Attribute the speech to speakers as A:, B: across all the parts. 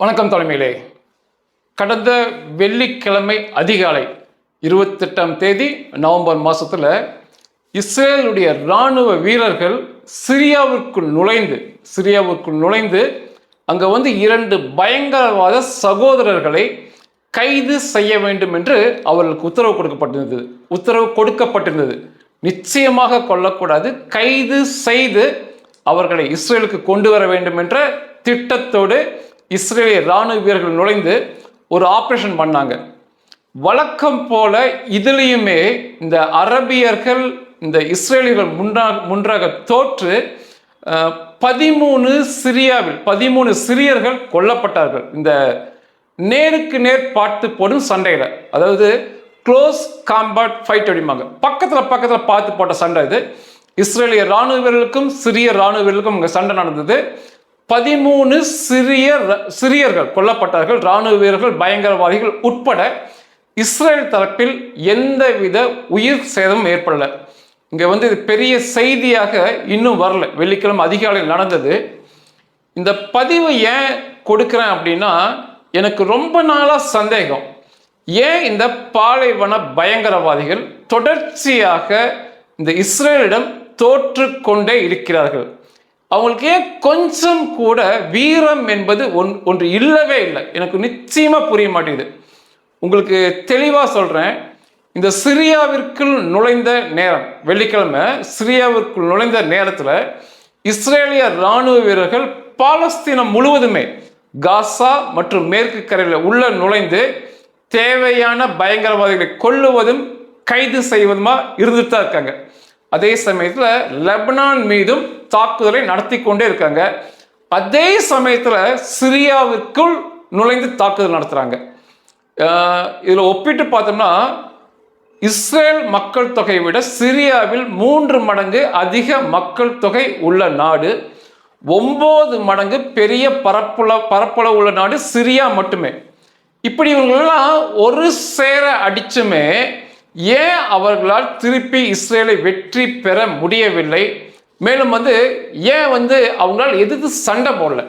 A: வணக்கம் தலைமையிலே. கடந்த வெள்ளிக்கிழமை அதிகாலை இருபத்தெட்டாம் தேதி நவம்பர் மாதத்தில் இஸ்ரேலுடைய இராணுவ வீரர்கள் சிரியாவிற்குள் நுழைந்து சிரியாவிற்குள் நுழைந்து அங்கே வந்து இரண்டு பயங்கரவாத சகோதரர்களை கைது செய்ய வேண்டும் என்று அவர்களுக்கு உத்தரவு கொடுக்கப்பட்டிருந்தது. உத்தரவு கொடுக்கப்பட்டிருந்தது. நிச்சயமாக கொல்லக்கூடாது. கைது செய்து அவர்களை இஸ்ரேலுக்கு கொண்டு வர வேண்டும் என்ற திட்டத்தோடு இஸ்ரேலிய இராணுவ வீரர்கள் நுழைந்து ஒரு ஆப்ரேஷன் பண்ணாங்க. வழக்கம் போல இதுலேயுமே இந்த அரபியர்கள் இந்த இஸ்ரேலியர்கள் முன்றாக முன்றாக தோற்று பதிமூணு சிரியாவில் பதிமூணு சிரியர்கள் கொல்லப்பட்டார்கள். இந்த நேருக்கு நேர் பார்த்து போடும் சண்டையில். அதாவது க்ளோஸ் காம்பாட் ஃபைட் அப்படிம்பாங்க. பக்கத்தில் பக்கத்தில் பார்த்து போட்ட சண்டை இது. இஸ்ரேலிய ராணுவ வீரர்களுக்கும் சிறிய இராணுவ வீரர்களுக்கும் இங்கே சண்டை நடந்தது. பதிமூணு சிறிய ர- சிறியர்கள் கொல்லப்பட்டார்கள் ராணுவ வீரர்கள் பயங்கரவாதிகள் உட்பட இஸ்ரேல் தரப்பில் எந்தவித உயிர் சேதமும் ஏற்படல. இங்கே வந்து இது பெரிய செய்தியாக இன்னும் வரல. வெள்ளிக்கிழமை அதிகாலையில் நடந்தது. இந்த பதிவு ஏன் கொடுக்குறேன் அப்படின்னா எனக்கு ரொம்ப நாளாக சந்தேகம். ஏன் இந்த பாலைவன பயங்கரவாதிகள் தொடர்ச்சியாக இந்த இஸ்ரேலிடம் தோற்று கொண்டே இருக்கிறார்கள்? அவங்களுக்கு கொஞ்சம் கூட வீரம் என்பது ஒன் ஒன்று இல்லவே இல்லை. எனக்கு நிச்சயமாக புரிய மாட்டேங்குது. உங்களுக்கு தெளிவாக சொல்கிறேன் இந்த சிரியாவிற்குள் நுழைந்த நேரம் வெள்ளிக்கிழமை சிரியாவிற்குள் நுழைந்த நேரத்தில் இஸ்ரேலிய இராணுவ வீரர்கள் பாலஸ்தீனம் முழுவதுமே காசா மற்றும் மேற்கு கரையில் உள்ள நுழைந்து தேவையான பயங்கரவாதிகளை கொல்லுவதும் கைது செய்வதுமா இருந்துட்டு தான் இருக்காங்க. அதே சமயத்தில் லெபனான் மீதும் தாக்குதலை நடத்தி கொண்டே இருக்காங்க. அதே சமயத்தில் சிரியாவிற்குள் நுழைந்து தாக்குதல் நடத்துகிறாங்க இதில் ஒப்பிட்டு பார்த்தோம்னா இஸ்ரேல் மக்கள் தொகையை விட சிரியாவில் மூன்று மடங்கு அதிக மக்கள் தொகை உள்ள நாடு ஒம்பது மடங்கு பெரிய பரப்புல பரப்பளவு உள்ள நாடு சிரியா மட்டுமே. இப்படி இவங்களெல்லாம் ஒரு சேர அடிச்சுமே ஏன் அவர்களால் திருப்பி இஸ்ரேலை வெற்றி பெற முடியவில்லை? மேலும் வந்து ஏன் வந்து அவங்களால் எதிர்த்து சண்டை போடல?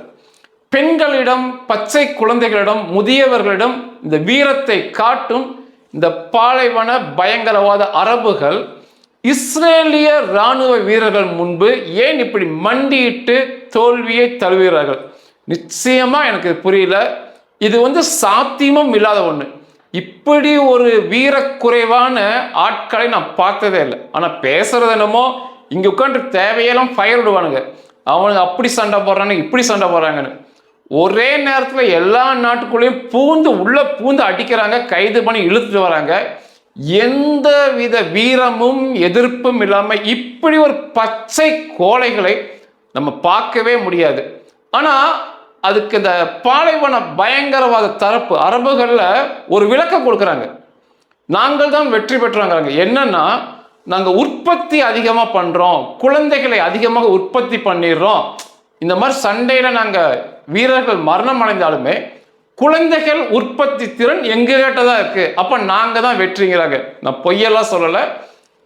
A: பெண்களிடம் பச்சை குழந்தைகளிடம் முதியவர்களிடம் இந்த வீரத்தை காட்டும் இந்த பாலைவன பயங்கரவாத அரபுகள் இஸ்ரேலிய இராணுவ வீரர்கள் முன்பு ஏன் இப்படி மண்டியிட்டு தோல்வியை தழுவுகிறார்கள் நிச்சயமாக எனக்கு புரியல. இது வந்து சாத்தியமும் இல்லாத ஒன்று இப்படி ஒரு வீரக்குறைவான ஆட்களை நான் பார்த்ததே இல்லை. ஆனால் பேசுறது என்னமோ இங்கே உட்காந்து தேவையெல்லாம் ஃபயர் விடுவானுங்க. அவனுங்க அப்படி சண்டை போடுறானுங்க இப்படி சண்டை போடுறாங்கன்னு. ஒரே நேரத்தில் எல்லா நாட்டுக்குள்ளேயும் பூந்து உள்ள பூந்து அடிக்கிறாங்க கைது பண்ணி இழுத்துட்டு வராங்க. எந்த வித வீரமும் எதிர்ப்பும் இல்லாமல் இப்படி ஒரு பச்சை கோலைகளை நம்ம பார்க்கவே முடியாது. ஆனால் அதுக்கு இந்த பாலைவன பயங்கரவாத தரப்பு அரபுகளில் ஒரு விளக்கம் கொடுக்குறாங்க. நாங்கள் தான் வெற்றி பெற்றோங்கிறாங்க. என்னன்னா நாங்கள் உற்பத்தி அதிகமாக பண்ணுறோம் குழந்தைகளை அதிகமாக உற்பத்தி பண்ணிடுறோம். இந்த மாதிரி சண்டையில் நாங்கள் வீரர்கள் மரணம் அடைந்தாலுமே குழந்தைகள் உற்பத்தி திறன் எங்ககிட்ட தான் இருக்கு. அப்போ நாங்கள் தான் வெற்றிங்கிறாங்க. நான் பொய்யெல்லாம் சொல்லலை.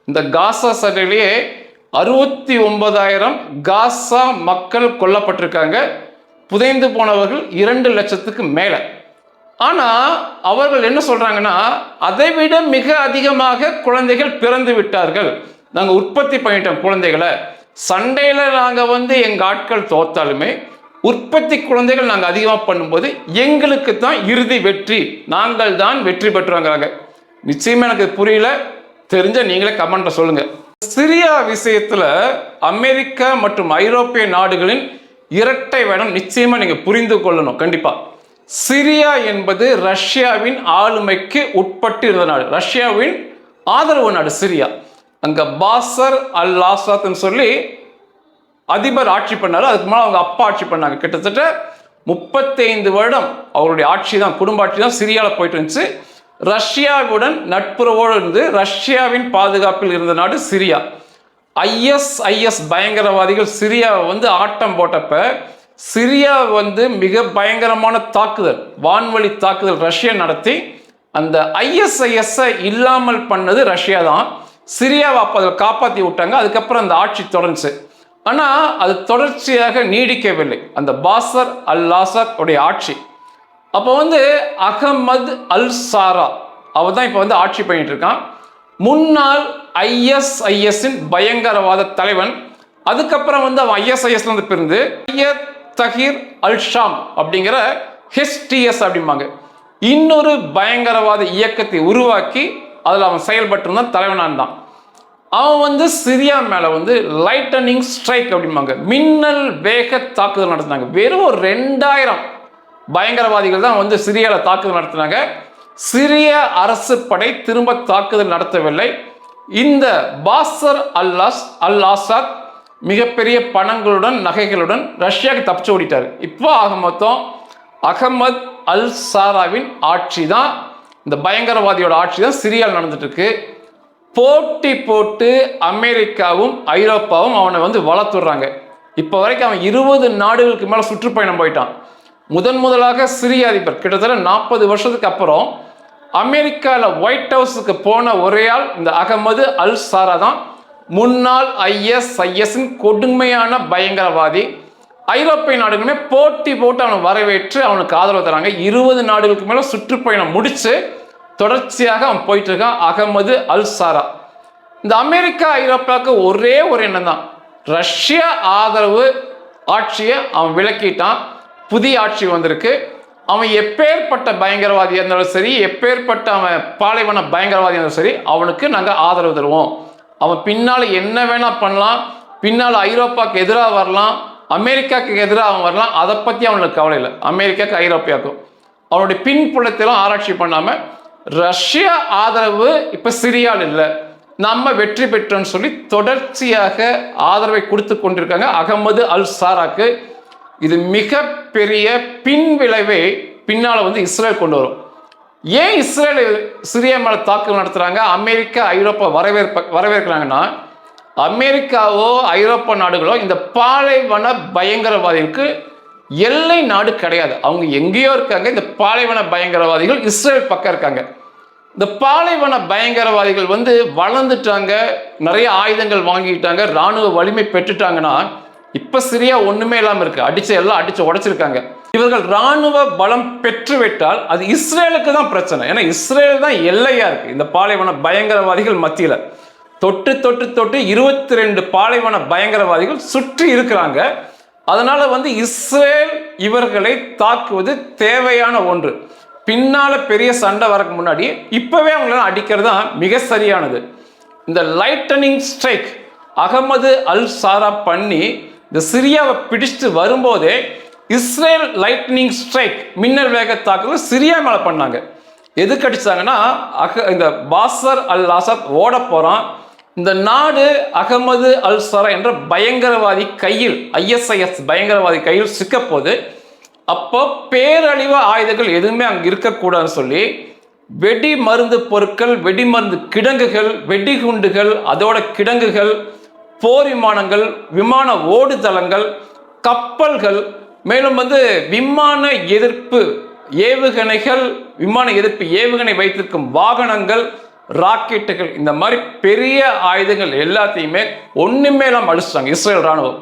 A: இந்த காசா சண்டையிலேயே அறுபத்தி ஒன்பதாயிரம் காசா மக்கள் கொல்லப்பட்டிருக்காங்க. புதைந்து போனவர்கள் இரண்டு லட்சத்துக்கு மேலே. ஆனால் அவர்கள் என்ன சொல்கிறாங்கன்னா அதை விட மிக அதிகமாக குழந்தைகள் பிறந்து விட்டார்கள். நாங்கள் உற்பத்தி பண்ணிட்டோம் குழந்தைகளை. சண்டையில் நாங்கள் வந்து எங்கள் ஆட்கள் தோத்தாலுமே உற்பத்தி குழந்தைகள் நாங்கள் அதிகமாக பண்ணும்போது எங்களுக்கு தான் இறுதி வெற்றி. நாங்கள் தான் வெற்றி பெற்றோங்கிறாங்க. நிச்சயமாக எனக்கு புரியல. தெரிஞ்ச நீங்களே கமெண்ட்டில் சொல்லுங்கள் சிரியா விஷயத்தில் அமெரிக்கா மற்றும் ஐரோப்பிய நாடுகளின் இரட்டை வேடம் நிச்சயமா நீங்க புரிந்து கொள்ளணும். கண்டிப்பா. சிரியா என்பது ரஷ்யாவின் ஆளுமைக்கு உட்பட்டு இருந்த நாடு. ரஷ்யாவின் ஆதரவு நாடு சிரியா. அங்க பாசர் அல் ஆசாத்னு சொல்லி அதிபர் ஆட்சி பண்ணாரு. அதுக்கு மேலே அவங்க அப்பா ஆட்சி பண்ணாங்க. கிட்டத்தட்ட முப்பத்தைந்து வருடம் அவருடைய ஆட்சி தான் குடும்ப ஆட்சி தான் சிரியாவில் போயிட்டு இருந்துச்சு. ரஷ்யாவுடன் நட்புறவோடு இருந்து ரஷ்யாவின் பாதுகாப்பில் இருந்த நாடு சிரியா. ஐஎஸ்ஐஎஸ் பயங்கரவாதிகள் சிரியாவை வந்து ஆட்டம் போட்டப்ப சிரியா வந்து மிக பயங்கரமான தாக்குதல் வான்வழி தாக்குதல் ரஷ்யா நடத்தி அந்த ஐஎஸ்ஐஎஸ்ஐ இல்லாமல் பண்ணது ரஷ்யா தான். சிரியாவை அப்போ அதில் காப்பாற்றி விட்டாங்க அதுக்கப்புறம் அந்த ஆட்சி தொடர்ந்துச்சு. ஆனால் அது தொடர்ச்சியாக நீடிக்கவில்லை. அந்த பாசர் அல் லாசர் உடைய ஆட்சி. அப்போ வந்து அகமது அல் சாரா அவர் தான் இப்போ வந்து ஆட்சி பண்ணிட்டு இருக்கான். முன்னாள் ஐஎஸ்ஐஎஸ்ஸின் பயங்கரவாத தலைவன். அதுக்கப்புறம் வந்து அவன் ஐஎஸ்ஐஎஸ்ல இருந்து பிரிந்து தஹீர் அல் ஷாம் அப்படிங்கிற ஹெஸ்டிஎஸ் அப்படிம்பாங்க. இன்னொரு பயங்கரவாத இயக்கத்தை உருவாக்கி அதில் அவன் செயல்பட்டு இருந்தான் தலைவனான் தான். அவன் வந்து சிரியா மேலே வந்து லைட்டனிங் ஸ்ட்ரைக் அப்படிம்பாங்க. மின்னல் வேக தாக்குதல் நடத்தினாங்க. வெறும் ஒரு ரெண்டாயிரம் பயங்கரவாதிகள் தான் வந்து சிரியாவில் தாக்குதல் நடத்தினாங்க. சிரிய அரசு படை திரும்ப தாக்குதல் நடத்தவில்லை. இந்த பாசர் அல்லாஸ் அல் ஆசாத் மிகப்பெரிய பணங்களுடன் நகைகளுடன் ரஷ்யாவுக்கு தப்பிச்சு ஓடிட்டார். இப்போ ஆக மொத்தம் அகமது அல் சாராவின் ஆட்சி தான் இந்த பயங்கரவாதியோட ஆட்சி தான் சிரியாவில் நடந்துட்டு இருக்கு போட்டி போட்டு அமெரிக்காவும் ஐரோப்பாவும் அவனை வந்து வளர்த்துடுறாங்க. இப்போ வரைக்கும் அவன் இருபது நாடுகளுக்கு மேலே சுற்றுப்பயணம் போயிட்டான். முதன் முதலாக சிரிய அதிபர். கிட்டத்தட்ட நாற்பது வருஷத்துக்கு அப்புறம் அமெரிக்காவில் ஒயிட் ஹவுஸுக்கு போன ஒரே ஆள் இந்த அகமது அல் சாரா தான். முன்னாள் ஐஎஸ்ஐஎஸ்ஸின் கொடுமையான பயங்கரவாதி. ஐரோப்பிய நாடுகளுமே போட்டி போட்டு அவனை வரவேற்று அவனுக்கு ஆதரவு தராங்க. இருபது நாடுகளுக்கு மேலே சுற்றுப்பயணம் முடித்து தொடர்ச்சியாக அவன் போயிட்டு இருக்கான் அகமது அல் சாரா. இந்த அமெரிக்கா ஐரோப்பாவுக்கு ஒரே ஒரு எண்ணம் தான். ரஷ்ய ஆதரவு ஆட்சியை அவன் விளக்கிட்டான் புதிய ஆட்சி வந்திருக்கு. அவன் எப்பேற்பட்ட பயங்கரவாதியாக இருந்தாலும் சரி எப்பேற்பட்ட அவன் பாலைவன பயங்கரவாதியாக இருந்தாலும் சரி அவனுக்கு நாங்கள் ஆதரவு தருவோம். அவன் பின்னால் என்ன வேணால் பண்ணலாம். பின்னால் ஐரோப்பாவுக்கு எதிராக வரலாம். அமெரிக்காவுக்கு எதிராக அவன் வரலாம். அதை பற்றி அவனுக்கு கவலை இல்லை. அமெரிக்காவுக்கு ஐரோப்பியாவுக்கும் அவனுடைய பின்புலத்திலும் ஆராய்ச்சி பண்ணாமல் ரஷ்யா ஆதரவு இப்போ சிரியால் இல்லை. நம்ம வெற்றி பெற்றோன்னு சொல்லி தொடர்ச்சியாக ஆதரவை கொடுத்து கொண்டிருக்காங்க அகமது அல் சாராக்கு. இது மிகப்பெரிய பின்விளைவை பின்னால் வந்து இஸ்ரேல் கொண்டு வரும். ஏன் இஸ்ரேல் சிரியா மேலே தாக்குதல் நடத்துகிறாங்க அமெரிக்கா ஐரோப்பா வரவேற்ப வரவேற்கிறாங்கன்னா அமெரிக்காவோ ஐரோப்பா நாடுகளோ இந்த பாலைவன பயங்கரவாதிகளுக்கு எல்லை நாடு கிடையாது. அவங்க எங்கேயோ இருக்காங்க. இந்த பாலைவன பயங்கரவாதிகள் இஸ்ரேல் பக்கம் இருக்காங்க. இந்த பாலைவன பயங்கரவாதிகள் வந்து வளர்ந்துட்டாங்க. நிறைய ஆயுதங்கள் வாங்கிட்டாங்க. ராணுவ வலிமை பெற்றுட்டாங்கன்னா இப்போ சிரியா ஒன்றுமே இல்லாமல் இருக்கு. அடிச்சு எல்லாம் அடிச்சு உடைச்சிருக்காங்க. இவர்கள் ராணுவ பலம் பெற்றுவிட்டால் அது இஸ்ரேலுக்கு தான் பிரச்சனை. ஏன்னா இஸ்ரேல் தான் எல்லையா இருக்கு. இந்த பாலைவன பயங்கரவாதிகள் மத்தியில். தொட்டு தொட்டு தொட்டு இருபத்தி ரெண்டு பாலைவன பயங்கரவாதிகள் சுற்றி இருக்கிறாங்க. அதனால வந்து இஸ்ரேல் இவர்களை தாக்குவது தேவையான ஒன்று. பின்னால பெரிய சண்டை வரக்கு முன்னாடி இப்பவே அவங்கள அடிக்கிறது தான் மிக சரியானது. இந்த lightning strike Ahmed al Sharaa பண்ணி இந்த சிரியாவை பிடிச்சிட்டு வரும்போதே இஸ்ரேல் லைட்னிங் ஸ்ட்ரைக் மின்னல் வேக தாக்குதல் சிரியா மேலே பண்ணாங்க. எதுக்கு அடிச்சாங்கன்னா அக இந்த பாசர் அல் ஆசாத் ஓட போகிறான் இந்த நாடு அகமது அல் சரா என்ற பயங்கரவாதி கையில் ஐஎஸ்ஐஎஸ் பயங்கரவாதி கையில் சிக்கப்போகுது அப்போ பேரழிவு ஆயுதங்கள் எதுவுமே அங்கே இருக்கக்கூடாதுன்னு சொல்லி வெடி மருந்து பொருட்கள் வெடி மருந்து கிடங்குகள் வெடிகுண்டுகள் அதோட கிடங்குகள் போர் விமானங்கள் விமான ஓடுதளங்கள் கப்பல்கள் மேலும் வந்து விமான எதிர்ப்பு ஏவுகணைகள் விமான எதிர்ப்பு ஏவுகணை வைத்திருக்கும் வாகனங்கள் ராக்கெட்டுகள் இந்த மாதிரி பெரிய ஆயுதங்கள் எல்லாத்தையுமே ஒன்றுமேலாம் இல்லாமல் இஸ்ரேல் ராணுவம்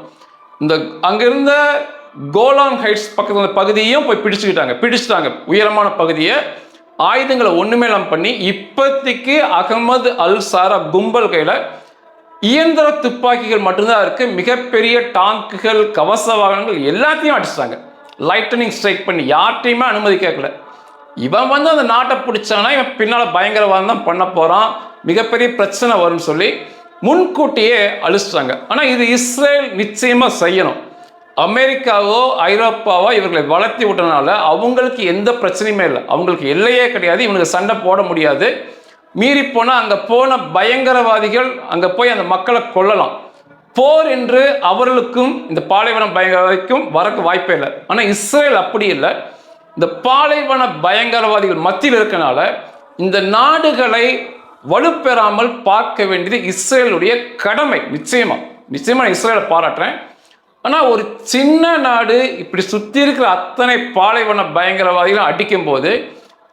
A: இந்த அங்கிருந்த கோலான் ஹைட்ஸ் பக்கத்தில் பகுதியும் பகுதியையும் போய் பிடிச்சுக்கிட்டாங்க. பிடிச்சிட்டாங்க. உயரமான பகுதியை ஆயுதங்களை ஒன்றுமேலாம் இல்லாமல் பண்ணி இப்போதைக்கு அகமது அல் சாரா கும்பல் கையில் இயந்திர துப்பாக்கிகள் மட்டும்தான் இருக்கு. மிகப்பெரிய டாங்குகள் கவச வாகனங்கள் எல்லாத்தையும் அடிச்சிட்டாங்க. லைட்டனிங் ஸ்ட்ரைக் பண்ணி யார்ட்டையுமே அனுமதி கேட்கல. இவன் வந்து அந்த நாட்டை பிடிச்சானா இவன் பின்னால் பயங்கரவாதம் தான் பண்ண போகிறான் மிகப்பெரிய பிரச்சனை வரும்னு சொல்லி முன்கூட்டியே அழிச்சிட்டாங்க. ஆனால் இது இஸ்ரேல் நிச்சயமாக செய்யணும். அமெரிக்காவோ ஐரோப்பாவோ இவர்களை வளர்த்தி விட்டனால அவங்களுக்கு எந்த பிரச்சனையுமே இல்லை. அவங்களுக்கு எல்லையே கிடையாது. இவனுக்கு சண்டை போட முடியாது. மீறி போனால் அங்கே போன பயங்கரவாதிகள் அங்கே போய் அந்த மக்களை கொல்லலாம். போர் என்று அவர்களுக்கும் இந்த பாலைவன பயங்கரவாதிக்கும் வரக்கு வாய்ப்பே இல்லை. ஆனால் இஸ்ரேல் அப்படி இல்லை. இந்த பாலைவன பயங்கரவாதிகள் மத்தியில் இருக்கனால இந்த நாடுகளை வலுப்பெறாமல் பார்க்க வேண்டியது இஸ்ரேலுடைய கடமை. நிச்சயமா. நிச்சயமா நான் இஸ்ரேலை பாராட்டுறேன். ஆனால் ஒரு சின்ன நாடு இப்படி சுற்றி இருக்கிற அத்தனை பாலைவன பயங்கரவாதிகளும் அடிக்கும் போது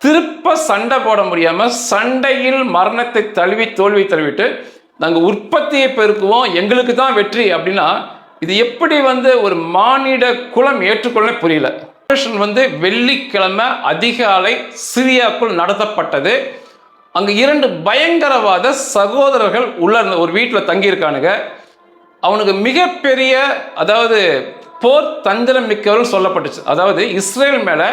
A: திருப்ப சண்டை போட முடியாமல் சண்டையில் மரணத்தை தழுவி தோல்வி தழுவிட்டு நாங்கள் உற்பத்தியை பெருக்குவோம் எங்களுக்கு தான் வெற்றி அப்படின்னா இது எப்படி வந்து ஒரு மானிட குலம் ஏற்றுக்கொள்ள புரியல. ஆபரேஷன் வந்து வெள்ளிக்கிழமை அதிகாலை சிரியாக்குள் நடத்தப்பட்டது. அங்கே இரண்டு பயங்கரவாத சகோதரர்கள் உள்ள ஒரு வீட்டில் தங்கியிருக்கானுங்க. அவனுக்கு மிகப்பெரிய அதாவது போர் தந்திரம் மிக்கவர்கள் சொல்லப்பட்டுச்சு. அதாவது இஸ்ரேல் மேலே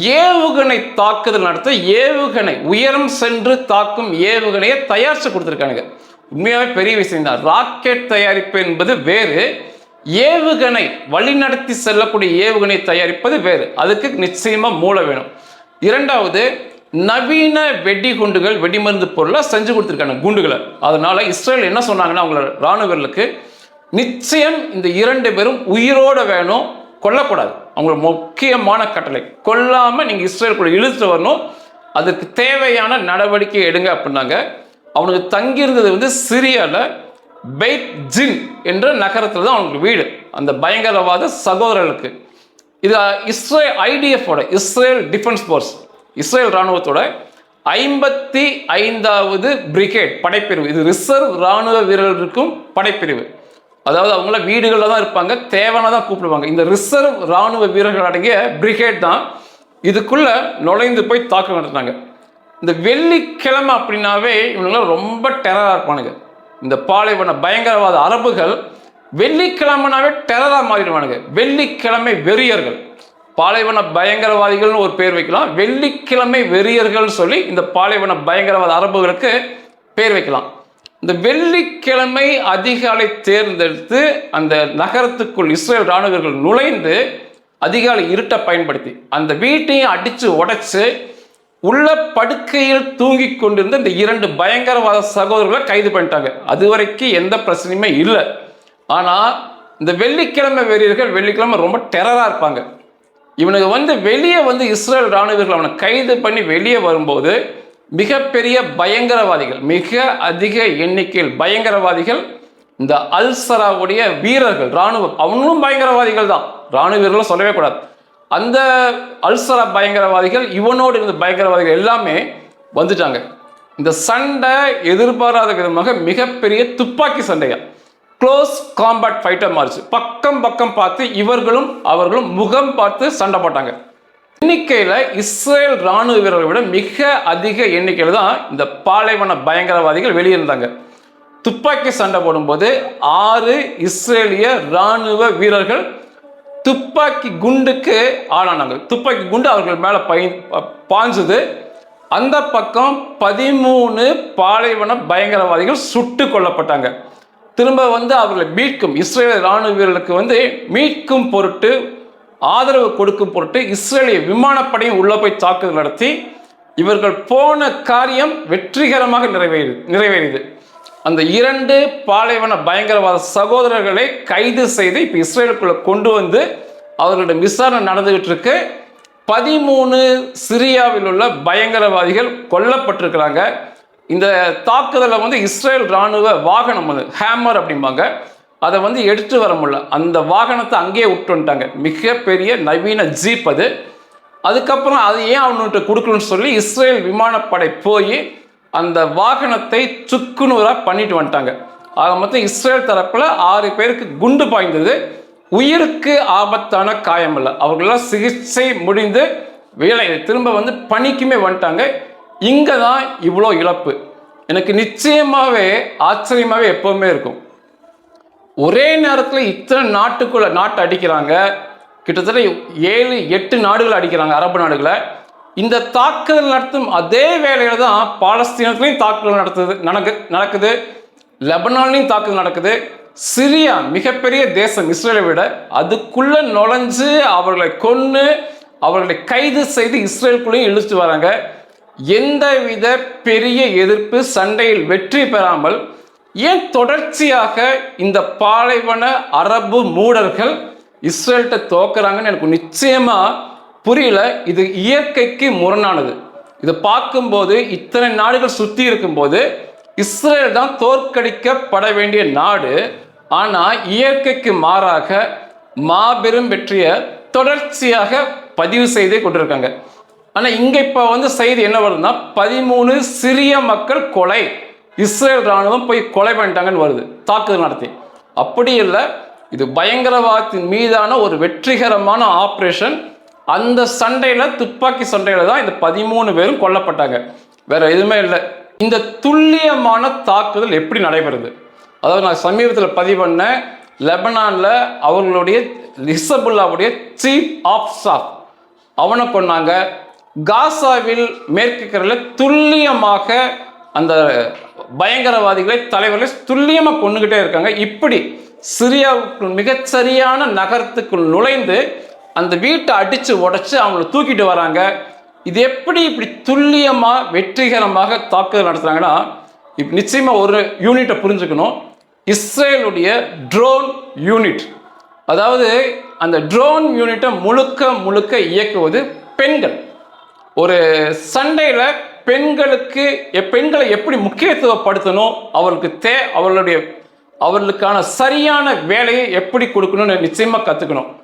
A: ஏவுகணை தாக்குதல் நடத்த ஏவுகணை உயரம் சென்று தாக்கும் ஏவுகணையை தயாரித்து கொடுத்துருக்கானுங்க. உண்மையாகவே பெரிய விஷயம் தான் ராக்கெட் தயாரிப்பு என்பது வேறு ஏவுகணை வழிநடத்தி செல்லக்கூடிய ஏவுகணை தயாரிப்பது வேறு. அதுக்கு நிச்சயமாக மூளை வேணும். இரண்டாவது நவீன வெடிகுண்டுகள் வெடிமருந்து பொருளை செஞ்சு கொடுத்துருக்காங்க குண்டுகளை. அதனால இஸ்ரேல் என்ன சொன்னாங்கன்னா அவங்களோட இராணுவர்களுக்கு நிச்சயம் இந்த இரண்டு பேரும் உயிரோட வேணும். கொல்லக்கூடாது. அவங்களோட முக்கியமான கட்டளை. கொல்லாமல் நீங்கள் இஸ்ரேலுக்குள்ள இழுத்துட்டு வரணும். அதுக்கு தேவையான நடவடிக்கை எடுங்க அப்படின்னாங்க. அவனுக்கு தங்கியிருந்தது வந்து சிரியாவில் பெய்ட் ஜின் என்ற நகரத்தில் தான் அவனுக்கு வீடு. அந்த பயங்கரவாத சகோதரர்களுக்கு. இது இஸ்ரேல் ஐடிஎஃபோட இஸ்ரேல் டிஃபென்ஸ் ஃபோர்ஸ் இஸ்ரேல் ராணுவத்தோட ஐம்பத்தி ஐந்தாவது பிரிகேட் படைப்பிரிவு. இது ரிசர்வ் ராணுவ வீரர்களுக்கும் படைப்பிரிவு. அதாவது அவங்கள வீடுகளில் தான் இருப்பாங்க தேவையான தான் கூப்பிடுவாங்க. இந்த ரிசர்வ் ராணுவ வீரர்கள் அடங்கிய பிரிகேட் தான் இதுக்குள்ளே நுழைந்து போய் தாக்கம் நடத்தினாங்க. இந்த வெள்ளிக்கிழமை அப்படின்னாவே இவங்களாம் ரொம்ப டெரராக இருப்பானுங்க. இந்த பாலைவன பயங்கரவாத அரபுகள் வெள்ளிக்கிழமைனாவே டெரராக மாறிடுவானுங்க. வெள்ளிக்கிழமை வெறியர்கள். பாலைவன பயங்கரவாதிகள்னு ஒரு பேர் வைக்கலாம். வெள்ளிக்கிழமை வெறியர்கள் சொல்லி இந்த பாலைவன பயங்கரவாத அரபுகளுக்கு பேர் வைக்கலாம். இந்த வெள்ளிக்கிழமை அதிகாலை தேர்ந்தெடுத்து அந்த நகரத்துக்குள் இஸ்ரேல் ராணுவர்கள் நுழைந்து அதிகாலை இருட்டை பயன்படுத்தி அந்த வீட்டையும் அடித்து உடைச்சு உள்ள படுக்கையில் தூங்கி கொண்டிருந்த இந்த இரண்டு பயங்கரவாத சகோதரர்களை கைது பண்ணிட்டாங்க. அது வரைக்கும் எந்த பிரச்சனையுமே இல்லை. ஆனால் இந்த வெள்ளிக்கிழமை வெறியர்கள் வெள்ளிக்கிழமை ரொம்ப டெரராக இருப்பாங்க. இவனுக்கு வந்து வெளியே வந்து இஸ்ரேல் ராணுவர்கள் அவனை கைது பண்ணி வெளியே வரும்போது மிகப்பெரிய பயங்கரவாதிகள் மிக அதிக எண்ணிக்கையில் பயங்கரவாதிகள் இந்த அல்சராவுடைய வீரர்கள் ராணுவம் அவனும் பயங்கரவாதிகள் தான். ராணுவ வீரர்களும் சொல்லவே கூடாது. அந்த அல்சரா பயங்கரவாதிகள் இவனோடு இருந்த பயங்கரவாதிகள் எல்லாமே வந்துட்டாங்க. இந்த சண்டை எதிர்பாராத விதமாக மிகப்பெரிய துப்பாக்கி சண்டையா க்ளோஸ் காம்பேட் ஃபைட்டர் மாறிச்சு. பக்கம் பக்கம் பார்த்து இவர்களும் அவர்களும் முகம் பார்த்து சண்டை போட்டாங்க. எண்ணிக்கையில் இஸ்ரேல் ராணுவ வீரர்களை விட மிக அதிக எண்ணிக்கையில் தான் இந்த பாலைவன பயங்கரவாதிகள் வெளியிருந்தாங்க. துப்பாக்கி சண்டை போடும்போது ஆறு இஸ்ரேலிய ராணுவ வீரர்கள் துப்பாக்கி குண்டுக்கு ஆளானாங்க. துப்பாக்கி குண்டு அவர்கள் மேலே பய பாய்ஞ்சது. அந்த பக்கம் பதிமூணு பாலைவன பயங்கரவாதிகள் சுட்டு கொல்லப்பட்டாங்க. திரும்ப வந்து அவர்களை மீட்கும் இஸ்ரேல் ராணுவ வீரர்களுக்கு வந்து மீட்கும் பொருட்டு ஆதரவு கொடுக்கும் பொருட்டு இஸ்ரேலிய விமானப்படையும் உள்ள போய் தாக்குதல் நடத்தி இவர்கள் போன காரியம் வெற்றிகரமாக நிறைவேறு நிறைவேறியது. அந்த இரண்டு பாலைவன பயங்கரவாத சகோதரர்களை கைது செய்து இப்போ இஸ்ரேலுக்குள்ளே கொண்டு வந்து அவர்களிடம் விசாரணை நடந்துகிட்டு இருக்கு. பதிமூணு சிரியாவில் உள்ள பயங்கரவாதிகள் கொல்லப்பட்டிருக்கிறாங்க. இந்த தாக்குதலை வந்து இஸ்ரேல் ராணுவ வாகனம் வந்து ஹேமர் அப்படிம்பாங்க. அதை வந்து எடுத்து வர முடியல. அந்த வாகனத்தை அங்கேயே விட்டு வந்துட்டாங்க. மிகப்பெரிய நவீன ஜீப் அது. அதுக்கப்புறம் அது ஏன் அவனுகிட்ட கொடுக்கணும்னு சொல்லி இஸ்ரேல் விமானப்படை போய் அந்த வாகனத்தை சுக்குநூறாக பண்ணிட்டு வந்துட்டாங்க. ஆக மொத்தம் இஸ்ரேல் தரப்பில் ஆறு பேருக்கு குண்டு பாய்ந்தது. உயிருக்கு ஆபத்தான காயம் இல்லை. அவர்களெல்லாம் சிகிச்சை முடிந்து வேலை திரும்ப வந்து பணிக்குமே வந்துட்டாங்க. இங்கே தான் இவ்வளோ இழப்பு. எனக்கு நிச்சயமாகவே ஆச்சரியமாகவே எப்போவுமே இருக்கும். ஒரே நேரத்தில் இத்தனை நாட்டுக்குள்ள நாட்டை அடிக்கிறாங்க. கிட்டத்தட்ட ஏழு எட்டு நாடுகள் அடிக்கிறாங்க அரபு நாடுகளை. இந்த தாக்குதல் நடத்தும் அதே வேலையில் தான் பாலஸ்தீனத்துலேயும் தாக்குதல் நடத்துது நடக்கு நடக்குது. லெபனான்லேயும் தாக்குதல் நடக்குது. சிரியா மிகப்பெரிய தேசம் இஸ்ரேலை விட அதுக்குள்ளே நுழைஞ்சு அவர்களை கொன்று அவர்களை கைது செய்து இஸ்ரேலுக்குள்ளேயும் இழுத்து வராங்க. எந்தவித பெரிய எதிர்ப்பு சண்டையில் வெற்றி பெறாமல் ஏன் தொடர்ச்சியாக இந்த பாலைவன அரபு மூடர்கள் இஸ்ரேல்கிட்ட தோக்குறாங்கன்னு எனக்கு நிச்சயமா புரியல. இது இயற்கைக்கு முரணானது. இதை பார்க்கும்போது இத்தனை நாடுகள் சுற்றி இருக்கும்போது இஸ்ரேல் தான் தோற்கடிக்கப்பட வேண்டிய நாடு. ஆனால் இயற்கைக்கு மாறாக மாபெரும் வெற்றியை தொடர்ச்சியாக பதிவு செய்தே கொண்டிருக்காங்க. ஆனால் இங்கே இப்போ வந்து செய்தி என்ன வருதுன்னா பதிமூணு சிறிய மக்கள் கொலை. இஸ்ரேல் ராணுவம் போய் கொலை பண்ணிட்டாங்கன்னு வருது. தாக்குதல் நடத்தி. அப்படி இல்லை இது பயங்கரவாதத்தின் மீதான ஒரு வெற்றிகரமான ஆப்ரேஷன். அந்த சண்டையில் துப்பாக்கி சண்டையில் தான் இந்த பதிமூணு பேரும் கொல்லப்பட்டாங்க. வேற எதுவுமே இல்லை. இந்த துல்லியமான தாக்குதல் எப்படி நடைபெறுது? அதாவது நான் சமீபத்தில் பதிவு பண்ண லெபனானில் அவர்களுடைய லிசபுல்லாவுடைய சீஃப் ஆஃப் ஸ்டாஃப் அவனை கொண்டாங்க காசாவில் மேற்கு கரையில் துல்லியமாக அந்த பயங்கரவாதிகளை தலைவர்களை துல்லியமாக கொண்டுகிட்டே இருக்காங்க. இப்படி சிரியாவுக்குள் மிகச்சரியான நகரத்துக்குள் நுழைந்து அந்த வீட்டை அடித்து உடச்சி அவங்கள தூக்கிட்டு வராங்க. இது எப்படி இப்படி துல்லியமாக வெற்றிகரமாக தாக்குதல் நடத்துகிறாங்கன்னா இப்போ நிச்சயமாக ஒரு யூனிட்டை புரிஞ்சுக்கணும். இஸ்ரேலுடைய ட்ரோன் யூனிட் அதாவது அந்த ட்ரோன் யூனிட்டை முழுக்க முழுக்க இயக்குவது பெண்கள். ஒரு சண்டையில் பெண்களுக்கு எ- பெண்களை எப்படி முக்கியத்துவப்படுத்தணும்? அவளுக்கு தே அவர்களுடைய அவர்களுக்கான சரியான வேலையை எப்படி கொடுக்கணும்னு நிச்சயமாக கற்றுக்கணும்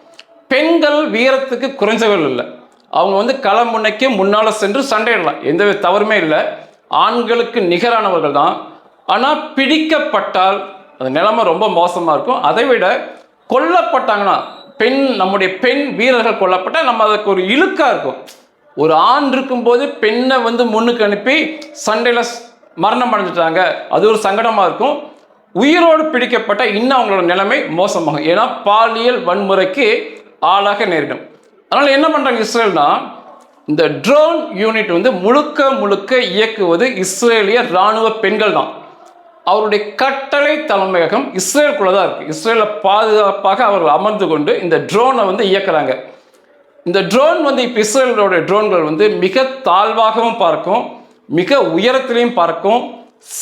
A: பெண்கள் வீரத்துக்கு குறைஞ்சவர்கள் இல்லை. அவங்க வந்து களமுன்னைக்கு முன்னால் சென்று சண்டையிடலாம். எந்த தவறுமே இல்லை. ஆண்களுக்கு நிகரானவர்கள் தான். ஆனால் பிடிக்கப்பட்டால் அந்த நிலைமை ரொம்ப மோசமாக இருக்கும். அதை விட கொல்லப்பட்டாங்கன்னா பெண் நம்முடைய பெண் வீரர்கள் கொல்லப்பட்டால் நம்ம அதுக்கு ஒரு இழுக்காக இருக்கும். ஒரு ஆண் இருக்கும்போது பெண்ணை வந்து முன்னுக்கு அனுப்பி சண்டையில் மரணம் அடைஞ்சிட்டாங்க. அது ஒரு சங்கடமாக இருக்கும். உயிரோடு பிடிக்கப்பட்ட இன்னும் அவங்களோட நிலைமை மோசமாகும். ஏன்னா பாலியல் வன்முறைக்கு ஆளாக நேரிடும். அதனால் என்ன பண்ணுறாங்க இஸ்ரேல்னா இந்த ட்ரோன் யூனிட் வந்து முழுக்க முழுக்க இயக்குவது இஸ்ரேலிய இராணுவ பெண்கள் தான். அவருடைய கட்டளை தலைமையகம் இஸ்ரேலுக்குள்ளே தான் இருக்குது இஸ்ரேலை பாதுகாப்பாக அவர்கள் அமர்ந்து கொண்டு இந்த ட்ரோனை வந்து இயக்குறாங்க. இந்த ட்ரோன் வந்து இப்போ இஸ்ரேலோட ட்ரோன்கள் வந்து மிக தாழ்வாகவும் பார்க்கும் மிக உயரத்திலையும் பார்க்கும்.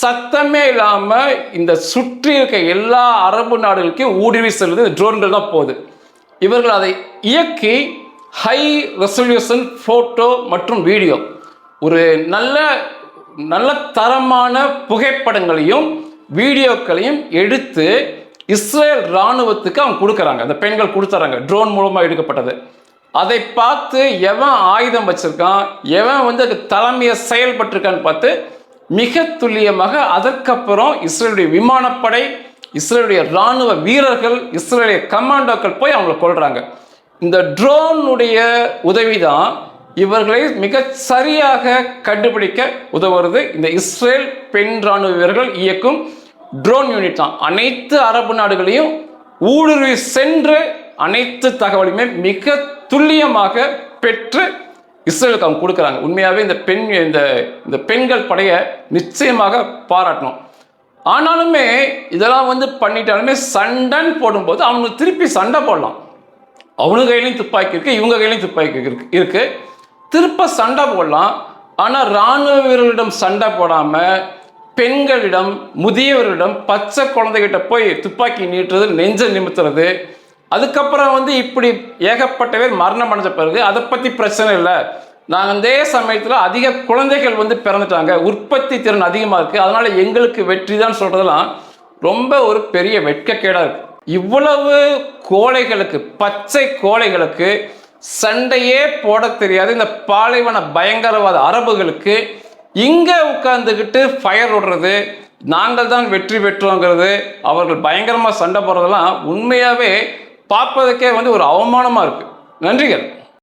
A: சத்தமே இல்லாமல் இந்த சுற்றி இருக்க எல்லா அரபு நாடுகளுக்கும் ஊடுருவி செல்வது இந்த ட்ரோன்கள் தான் போகுது. இவர்கள் அதை இயக்கி ஹை ரெசல்யூஷன் ஃபோட்டோ மற்றும் வீடியோ ஒரு நல்ல நல்ல தரமான புகைப்படங்களையும் வீடியோக்களையும் எடுத்து இஸ்ரேல் இராணுவத்துக்கு அவங்க கொடுக்குறாங்க. அந்த பெண்கள் கொடுத்துறாங்க. ட்ரோன் மூலமாக எடுக்கப்பட்டது. அதை பார்த்து எவன் ஆயுதம் வச்சிருக்கான் எவன் வந்து அதுக்கு தலைமையை செயல்பட்டிருக்கான்னு பார்த்து மிக துல்லியமாக அதற்கப்புறம் இஸ்ரேலுடைய விமானப்படை இஸ்ரேலுடைய இராணுவ வீரர்கள் இஸ்ரேலிய கமாண்டோக்கள் போய் அவங்கள கொள்கிறாங்க இந்த ட்ரோனுடைய உதவி தான் இவர்களை மிக சரியாக கண்டுபிடிக்க உதவுறது. இந்த இஸ்ரேல் பெண் இராணுவ வீரர்கள் இயக்கும் ட்ரோன் யூனிட் தான். அனைத்து அரபு நாடுகளையும் ஊடுருவி சென்று அனைத்து தகவலையுமே மிக துல்லியமாக பெற்று இஸ்ரேலுக்கு அவங்க கொடுக்குறாங்க. உண்மையாகவே இந்த பெண் இந்த இந்த பெண்கள் படையை நிச்சயமாக பாராட்டணும். ஆனாலுமே இதெல்லாம் வந்து பண்ணிட்டாலுமே சண்டைன்னு போடும்போது அவனுக்கு திருப்பி சண்டை போடலாம். அவனுங்க கையிலையும் துப்பாக்கி இருக்கு இவங்க கையிலையும் துப்பாக்கி இருக்கு இருக்கு. திருப்ப சண்டை போடலாம். ஆனால் இராணுவ வீரர்களிடம் சண்டை போடாமல் பெண்களிடம் முதியவர்களிடம் பச்சை குழந்தைகிட்ட போய் துப்பாக்கி நீட்டுறது நெஞ்ச நிமித்துறது அதுக்கப்புறம் வந்து இப்படி ஏகப்பட்ட பேர் மரணம் அடைஞ்ச பிறகு அதை பற்றி பிரச்சனை இல்லை. நாங்கள் அதே சமயத்தில் அதிக குழந்தைகள் வந்து பிறந்துட்டாங்க. உற்பத்தி திறன் அதிகமாக இருக்குது அதனால் எங்களுக்கு வெற்றி தான் சொல்கிறதெல்லாம் ரொம்ப ஒரு பெரிய வெட்கக்கேடாக இருக்குது இவ்வளவு கோழைகளுக்கு பச்சை கோழைகளுக்கு சண்டையே போட தெரியாது. இந்த பாலைவன பயங்கரவாத அரபுகளுக்கு இங்கே உட்காந்துக்கிட்டு ஃபயர் விடுறது நாங்கள் தான் வெற்றி பெற்றோங்கிறது அவர்கள் பயங்கரமாக சண்டை போடுறதெல்லாம் உண்மையாகவே பார்ப்பதற்கே வந்து ஒரு அவமானமாக இருக்குது நன்றிகள்.